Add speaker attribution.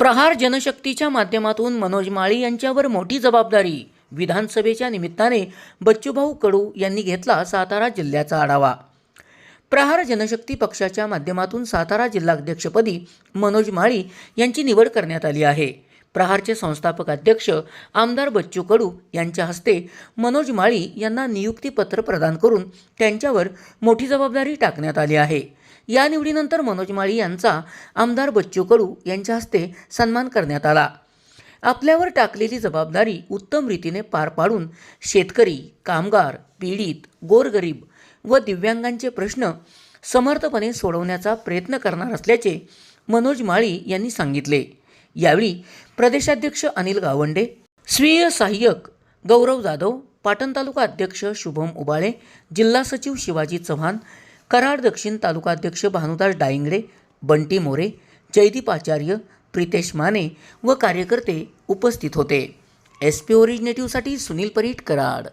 Speaker 1: प्रहार जनशक्तीच्या माध्यमातून मनोज माळी यांच्यावर मोठी जबाबदारी. विधानसभेच्या निमित्ताने बच्चूभाऊ कडू यांनी घेतला सातारा जिल्ह्याचा आढावा. प्रहार जनशक्ती पक्षाच्या माध्यमातून सातारा जिल्हाध्यक्षपदी मनोज माळी यांची निवड करण्यात आली आहे. प्रहारचे संस्थापक अध्यक्ष आमदार बच्चू कडू यांच्या हस्ते मनोज माळी यांना नियुक्तीपत्र प्रदान करून त्यांच्यावर मोठी जबाबदारी टाकण्यात आली आहे. या निवडीनंतर मनोज माळी यांचा आमदार बच्चू कडू यांच्या हस्ते सन्मान करण्यात आला. आपल्यावर टाकलेली जबाबदारी उत्तम रीतीने पार पाडून शेतकरी कामगार पीडित गोरगरीब व दिव्यांगांचे प्रश्न समर्थपणे सोडवण्याचा प्रयत्न करणार असल्याचे मनोज माळी यांनी सांगितले. यावेळी प्रदेशाध्यक्ष अनिल गावंडे स्वीय सहाय्यक गौरव जाधव पाटण तालुका अध्यक्ष शुभम उबाळे जिल्हा सचिव शिवाजी चव्हाण कराड दक्षिण तालुकाध्यक्ष भानुदास डायिंगडे बंटी मोरे जयदीप आचार्य प्रितेश माने व कार्यकर्ते उपस्थित होते. एस पी ओरिजिनेटिव्हसाठी सुनील परीट कराड.